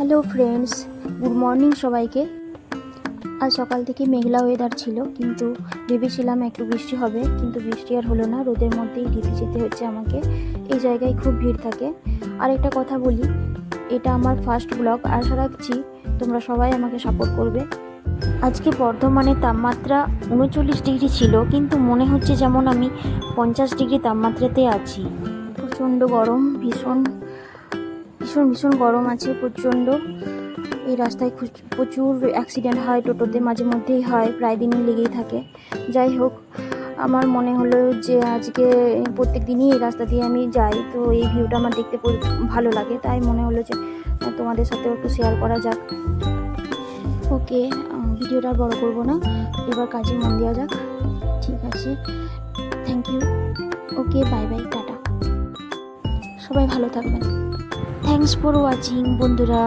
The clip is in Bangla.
হ্যালো ফ্রেন্ডস গুড মর্নিং সবাইকে। আজ সকাল থেকে মেঘলা ওয়েদার ছিল, কিন্তু ভেবেছিলাম একটু বৃষ্টি হবে, কিন্তু বৃষ্টি আর হলো না। রোদের মধ্যেই ডিউটি যেতে হচ্ছে আমাকে। এই জায়গায় খুব ভিড় থাকে। আর একটা কথা বলি, এটা আমার ফার্স্ট ব্লগ আশা রাখছি তোমরা সবাই আমাকে সাপোর্ট করবে। আজকে বর্ধমানে তাপমাত্রা উনচল্লিশ ডিগ্রি ছিল, কিন্তু মনে হচ্ছে যেমন আমি পঞ্চাশ ডিগ্রি তাপমাত্রাতে আছি। প্রচণ্ড গরম, ভীষণ ভীষণ ভীষণ গরম আছে প্রচণ্ড। এই রাস্তায় প্রচুর অ্যাক্সিডেন্ট হয়, টোটোতে মাঝে মধ্যেই হয়, প্রায় দিনই লেগেই থাকে। যাই হোক, আমার মনে হলো যে আজকে প্রত্যেক দিনই এই রাস্তা দিয়ে আমি যাই, তো এই ভিউটা আমার দেখতে ভালো লাগে। তাই মনে হলো যে, তোমাদের সাথেও একটু শেয়ার করা যাক। ওকে ভিডিওটা বড় করব না। এবার কাজে মন দেওয়া যাক। ঠিক আছে। Thank you okay bye bye tata. সবাই ভালো থাকবেন। থ্যাংকস ফর ওয়াচিং বন্ধুরা